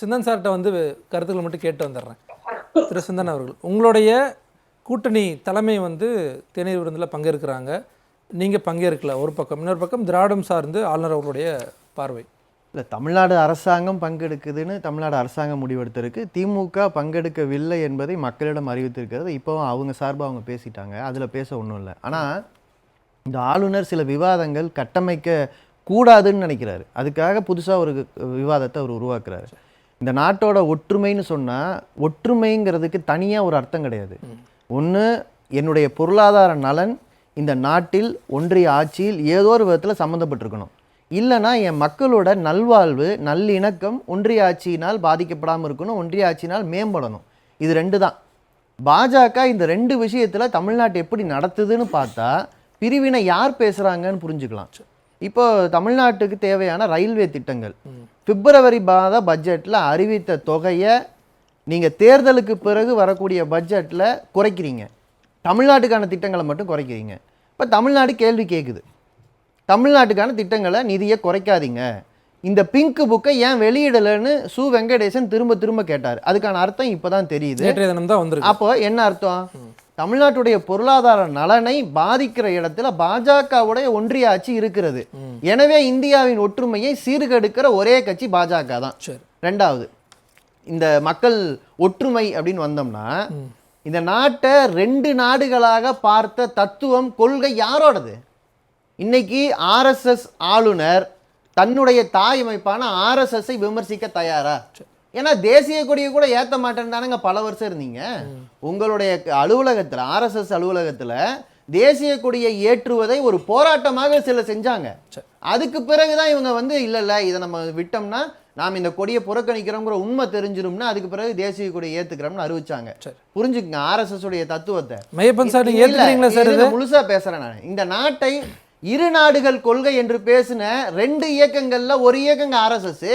சிந்தன் சார்கிட்ட வந்து கருத்துக்களை மட்டும் கேட்டு வந்துடுறேன். திரு சிந்தன் அவர்கள் உங்களுடைய கூட்டணி தலைமை வந்து தேநீர் விருந்தில் பங்கேற்கிறாங்க. நீங்கள் பங்கேற்கல ஒரு பக்கம். இன்னொரு பக்கம் திராவிடம் சார்ந்து ஆளுநர் அவர்களுடைய பார்வை. இல்லை தமிழ்நாடு அரசாங்கம் பங்கெடுக்குதுன்னு தமிழ்நாடு அரசாங்கம் முடிவெடுத்திருக்கு. திமுக பங்கெடுக்கவில்லை என்பதை மக்களிடம் அறிவித்திருக்கிறது. இப்போவும் அவங்க சார்பாக அவங்க பேசிட்டாங்க. அதில் பேச ஒன்றும் இல்லை. ஆனால் இந்த ஆளுநர் சில விவாதங்கள் கட்டமைக்க கூடாதுன்னு நினைக்கிறாரு. அதுக்காக புதுசாக ஒரு விவாதத்தை அவர் உருவாக்குறாரு. இந்த நாட்டோட ஒற்றுமைன்னு சொன்னால் ஒற்றுமைங்கிறதுக்கு தனியாக ஒரு அர்த்தம் கிடையாது. ஒன்று என்னுடைய பொருளாதார நலன் இந்த நாட்டில் ஒன்றிய ஆட்சியில் ஏதோ ஒரு விதத்தில் சம்மந்தப்பட்டிருக்கணும் இல்லைன்னா என் மக்களோட நல்வாழ்வு நல்லிணக்கம் ஒன்றிய ஆட்சியினால் பாதிக்கப்படாமல் இருக்கணும் ஒன்றிய ஆட்சியினால் மேம்படணும். இது ரெண்டு தான் பாஜக இந்த ரெண்டு விஷயத்தில் தமிழ்நாட்டை எப்படி நடத்துதுன்னு பார்த்தா பிரிவினை யார் பேசுகிறாங்கன்னு புரிஞ்சுக்கலாம். இப்போ தமிழ்நாட்டுக்கு தேவையான ரயில்வே திட்டங்கள். பிப்ரவரி மாத பட்ஜெட்டில் அறிவித்த தொகையை நீங்கள் தேர்தலுக்கு பிறகு வரக்கூடிய பட்ஜெட்டில் குறைக்கிறீங்க. தமிழ்நாட்டுக்கான திட்டங்களை மட்டும் குறைக்கிறீங்க. இப்போ தமிழ்நாடு கேள்வி கேட்குது தமிழ்நாட்டுக்கான திட்டங்களை நிதியை குறைக்காதீங்க. இந்த பிங்க் புக்கை ஏன் வெளியிடலைன்னு சு. வெங்கடேசன் திரும்ப திரும்ப கேட்டார். அதுக்கான அர்த்தம் இப்போ தான் தெரியுது அப்போ என்ன அர்த்தம்? தமிழ்நாட்டுடைய பொருளாதார நலனை பாதிக்கிற இடத்துல பாஜகவுடைய ஒன்றிய ஆட்சி இருக்கிறது. எனவே இந்தியாவின் ஒற்றுமையை சீர்கெடுக்கிற ஒரே கட்சி பாஜக தான். சரி. ரெண்டாவது இந்த மக்கள் ஒற்றுமை அப்படின்னு வந்தோம்னா இந்த நாட்டை ரெண்டு நாடுகளாக பார்த்த தத்துவம் கொள்கை யாரோடது? இன்னைக்கு ஆர்எஸ்எஸ் ஆளுநர் தன்னுடைய தாய் அமைப்பான ஆர்எஸ்எஸ்ஸை விமர்சிக்க தயாரா? ஏன்னா தேசிய கொடியை கூட ஏத்த மாட்டேன்னு தானங்க பல வருஷம் இருந்தீங்க. உங்களுடைய அலுவலகத்துல ஆர்எஸ்எஸ் அலுவலகத்துல தேசிய கொடியை ஏற்றுவதை ஒரு போராட்டமாக சில செஞ்சாங்க. அதுக்கு பிறகுதான் இவங்க வந்து இல்ல இல்ல இதை நம்ம விட்டோம்னா நாம் இந்த கொடியை புறக்கணிக்கிறோங்கிற உண்மை தெரிஞ்சிரும்னா அதுக்கு பிறகு தேசிய கொடியை ஏத்துக்கிறோம்னு அறிவிச்சாங்க. புரிஞ்சுக்கங்க ஆர்எஸ்எஸ் உடைய தத்துவத்தை முழுசா பேசுறேன் நான். இந்த நாட்டை இரு நாடுகள் கொள்கை என்று பேசின ரெண்டு இயக்கங்கள்ல ஒரு இயக்கங்க ஆர்எஸ்எஸ்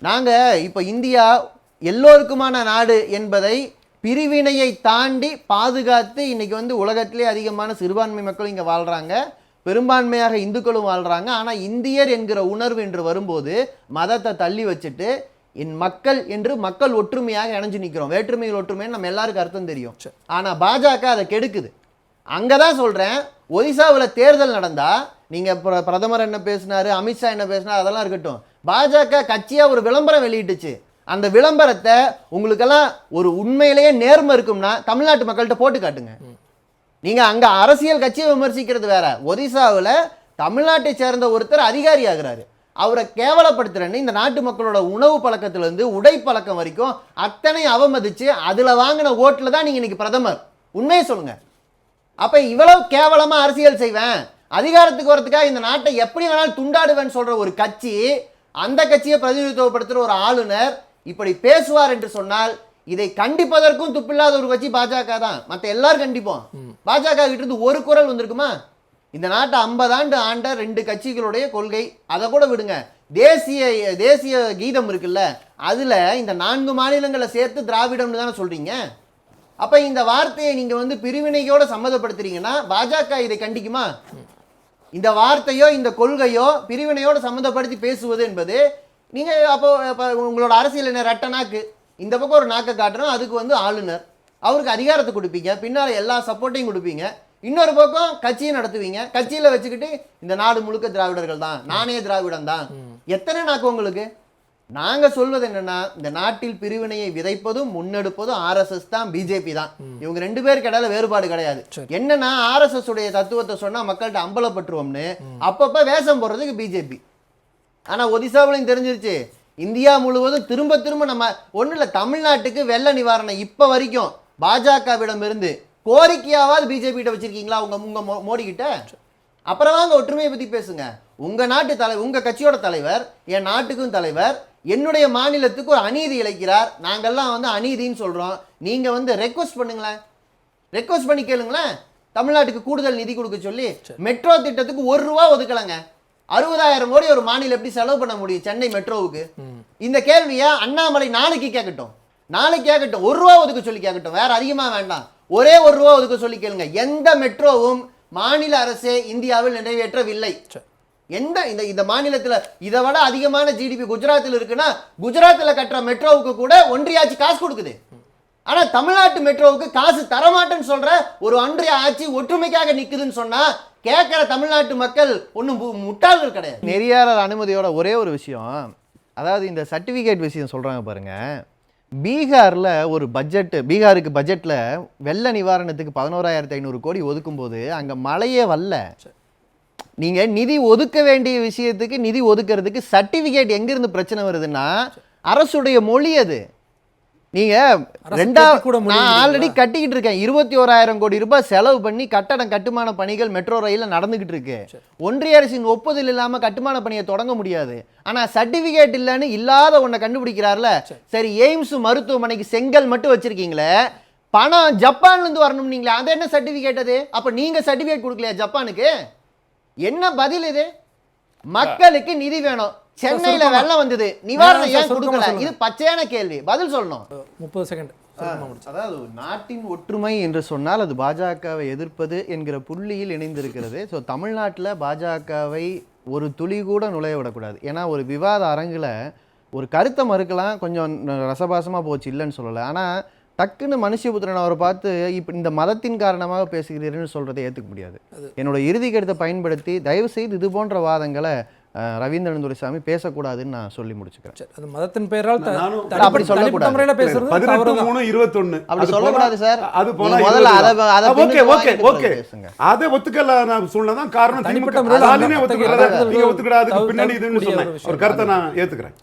நாங்க இப்ப இந்தியா எல்லோருக்குமான நாடு என்பதை பிரிவினையை தாண்டி பாதுகாத்து இன்னைக்கு வந்து உலகத்திலே அதிகமான சிறுபான்மை மக்கள் இங்க வாழ்றாங்க. பெரும்பான்மையாக இந்துக்களும் வாழ்றாங்க. ஆனா இந்தியர் என்கிற உணர்வு என்று வரும்போது மதத்தை தள்ளி வச்சுட்டு என் மக்கள் என்று மக்கள் ஒற்றுமையாக இணைஞ்சு நிக்கிறோம். வேற்றுமையில் ஒற்றுமைன்னு நம்ம எல்லாருக்கும் அர்த்தம் தெரியும். ஆனா பாஜக அதை கெடுக்குது. அங்கதான் சொல்றேன் ஒரிசாவில் தேர்தல் நடந்தா நீங்க பிர- பிரதமர் என்ன பேசினாரு அமித்ஷா என்ன பேசினாரு அதெல்லாம் இருக்கட்டும். பாஜக கட்சியாக ஒரு விளம்பரம் வெளியிட்டுச்சு. அந்த விளம்பரத்தை உங்களுக்கெல்லாம் ஒரு உண்மையிலேயே நேர்மை இருக்கும்னா தமிழ்நாட்டு மக்கள்கிட்ட போட்டு காட்டுங்க. நீங்கள் அங்கே அரசியல் கட்சியை விமர்சிக்கிறது வேற. ஒரிசாவில் தமிழ்நாட்டை சேர்ந்த ஒருத்தர் அதிகாரி ஆகிறாரு. அவரை கேவலப்படுத்துறேன்னு இந்த நாட்டு மக்களோட உணவு பழக்கத்திலேருந்து உடை பழக்கம் வரைக்கும் அத்தனை அவமதிச்சு அதில் வாங்கின ஓட்டில் தான் நீங்கள் இன்னைக்கு பிரதமர். உண்மையை சொல்லுங்க. அப்போ இவ்வளவு கேவலமாக அரசியல் செய்வேன். அதிகாரத்துக்கு வரதுக்காக இந்த நாட்டை எப்படி வேணாலும் துண்டாடுவேன்னு சொல்கிற ஒரு கட்சி அந்த கட்சியை பிரதிநிதித்துவப்படுத்துற ஒரு ஆளுநர் இப்படி பேசுவார் என்று சொன்னால் இதை கண்டிப்பதற்கும் துப்பில்லாத ஒரு கட்சி பாஜக தான். மற்ற எல்லாரும் கண்டிப்போம். பாஜக கிட்ட இருந்து ஒரு குரல் வந்திருக்குமா? இந்த நாட்டை ஐம்பது ஆண்டு ஆண்ட ரெண்டு கட்சிகளுடைய கொள்கை அதை கூட விடுங்க. தேசிய தேசிய கீதம் இருக்குல்ல அதுல இந்த நான்கு மாநிலங்களை சேர்த்து திராவிடம்னு தானே சொல்றீங்க? அப்ப இந்த வார்த்தையை நீங்க வந்து பிரிவினையோட சம்மதப்படுத்துறீங்கன்னா பாஜக இதை கண்டிக்குமா? இந்த வார்த்தையோ இந்த கொள்கையோ பிரிவினையோட சம்மந்தப்படுத்தி பேசுவது என்பது நீங்க அப்போ அப்ப உங்களோட அரசியல் என்ன ரெட்ட நாக்கு? இந்த பக்கம் ஒரு நாக்கை காட்டுறோம் அதுக்கு வந்து ஆளுநர். அவருக்கு அதிகாரத்தை கொடுப்பீங்க பின்னால எல்லா சப்போர்ட்டையும் கொடுப்பீங்க. இன்னொரு பக்கம் கட்சியை நடத்துவீங்க கட்சியில வச்சுக்கிட்டு இந்த நாடு முழுக்க திராவிடர்கள் தான் நானே திராவிடம் தான் எத்தனை நாக்கு உங்களுக்கு? நாங்க சொல்வது என்னன்னா இந்த நாட்டில் பிரிவினையை விதைப்பதும் முன்னெடுப்பதும் ஆர்எஸ்எஸ் தான் பிஜேபி தான். இவங்க ரெண்டு பேருக்கு இடையில வேறுபாடு கிடையாது. என்னன்னா ஆர்எஸ்எஸ் உடைய தத்துவத்தை சொன்னா மக்கள்கிட்ட அம்பலப்பட்டுருவோம்னு அப்பப்ப வேஷம் போடுறதுக்கு பிஜேபி ஆனா ஒடிசாவிலையும் தெரிஞ்சிருச்சு. இந்தியா முழுவதும் திரும்ப திரும்ப நம்ம ஒண்ணும் இல்ல தமிழ்நாட்டுக்கு வெள்ள நிவாரணம் இப்ப வரைக்கும் பாஜகவிடம் இருந்து கோரிக்கையாவது பிஜேபி கிட்ட வச்சிருக்கீங்களா உங்க உங்க மோடி கிட்ட? அப்புறம் வாங்க ஒற்றுமையை பத்தி பேசுங்க. உங்க நாட்டு தலை உங்க கட்சியோட தலைவர் என் நாட்டுக்கும் தலைவர் என்னுடைய மாநிலத்துக்கு ஒரு அநீதி இழைக்கிறார். நாங்கெல்லாம் வந்து அநீதின்னு சொல்றோம். நீங்க வந்து ரெக்வஸ்ட் பண்ணுங்களேன். ரெக்வஸ்ட் பண்ணி கேளுங்களேன். தமிழ்நாட்டுக்கு கூடுதல் நிதி கொடுக்க சொல்லி மெட்ரோ திட்டத்துக்கு ஒரு ரூபா ஒதுக்கலங்க. அறுபதாயிரம் கோடி ஒரு மாநிலம் எப்படி செலவு பண்ண முடியும் சென்னை மெட்ரோவுக்கு? இந்த கேள்வியை அண்ணாமலை நாளைக்கு கேட்கட்டும். நாளைக்கு கேட்கட்டும். ஒரு ரூபா ஒதுக்க சொல்லி கேட்கட்டும். வேற அதிகமா வேண்டாம். ஒரே ஒரு ரூபா ஒதுக்க சொல்லி கேளுங்க. எந்த மெட்ரோவும் மாநில அரசே இந்தியாவில் நிறைவேற்றவில்லை. எந்த இந்த இந்த மாநிலத்துல இதை விட அதிகமான ஜிடிபி குஜராத்தில் இருக்குன்னா குஜராத்ல கட்டுற மெட்ரோவுக்கு கூட ஒன்றிய ஆட்சி காசு கொடுக்குது. ஆனா தமிழ்நாட்டு மெட்ரோவுக்கு காசு தரமாட்டேன்னு சொல்ற ஒரு ஒன்றிய ஆட்சி ஒற்றுமைக்காக நிக்குதுன்னு சொன்னா கேட்கிற தமிழ்நாட்டு மக்கள் ஒன்றும் முட்டாள்கள் கிடையாது. நெறியாளர் அனுமதியோட ஒரே ஒரு விஷயம் அதாவது இந்த சர்டிஃபிகேட் விஷயம் சொல்றாங்க பாருங்க. பீகார்ல ஒரு பட்ஜெட் பீகாருக்கு பட்ஜெட்ல வெள்ள நிவாரணத்துக்கு பதினோராயிரத்தி ஐநூறு கோடி ஒதுக்கும் போது அங்க மழையே வரல. நீங்க நிதி ஒதுக்க வேண்டிய விஷயத்துக்கு நிதி ஒதுக்குறதுக்கு சர்டிபிகேட் எங்க இருந்து பிரச்சனை வருதுன்னா அரசுடைய மொழி அது. நீங்க அரசு ரெண்டா கட்டி கூட நான்? ஆல்ரெடி கட்டிக்கிட்டு இருக்கேன். இருபத்தி ஓராயிரம் கோடி ரூபாய் செலவு பண்ணி கட்டடம் கட்டுமான பணிகள் மெட்ரோ ரயில்ல நடந்துகிட்டு இருக்கு. ஒன்றிய அரசின் ஒப்புதல் இல்லாம கட்டுமான பணியை தொடங்க முடியாது. ஆனா சர்டிபிகேட் இல்லைன்னு இல்லாத ஒன்றை கண்டுபிடிக்கிறார்ல. சரி. எய்ம்ஸ் மருத்துவமனைக்கு செங்கல் மட்டும் வச்சிருக்கீங்களே. பணம் ஜப்பான்ல இருந்து வரணும் நீங்களே அது என்ன சர்டிபிகேட் அது? அப்ப நீங்க சர்டிபிகேட் கொடுக்கலையா ஜப்பானுக்கு? என்ன பதில் இது? மக்களுக்கு நிதி வேணும். சென்னையில. வெள்ளம் வந்தது. நிவாரணம் ஏன் கொடுக்கல. இது பச்சையான கேள்வி. பதில் சொல்லணும். முப்பது செகண்ட் அதாவது ஒரு நாட்டின் ஒற்றுமை என்று சொன்னால் அது பாஜகவை எதிர்ப்பது என்கிற புள்ளியில் இணைந்திருக்கிறது. ஸோ தமிழ்நாட்டில் பாஜகவை ஒரு துளி கூட நுழைய விடக்கூடாது. ஏன்னா ஒரு விவாத அரங்கில் ஒரு கருத்தை மறுக்கலாம். கொஞ்சம் ரசபாசமாக போச்சு இல்லைன்னு சொல்லலை. ஆனால் டக்குன்னு மனுஷபுத்திரன் அவரை பார்த்து இப்போ இந்த மதத்தின் காரணமாக பேசுகிறீர்கள்னு சொல்கிறதை ஏற்றுக்க முடியாது என்னோட இறுதி கருத்தை பயன்படுத்தி தயவு செய்து இது போன்ற வாதங்களை ரவீந்திரன் துரைசாமி பேசக்கூடாதுன்னு நான் சொல்லி முடிச்சுக்கிறேன் சரி அது மதத்தின் பெயரால் அப்படி சொல்லக்கூடாது. அப்படி சொல்லக்கூடாது சார். அது முதல்ல அதை- தான். Okay okay okay. அதை ஒத்துக்கல நான் சொன்னதான் காரணம் தனிப்பட்ட முறையில ஒத்துக்கிறத பின்னாடி இதுன்னு சொன்னேன். ஒரு கருத்தை நான் ஏத்துக்கிறேன்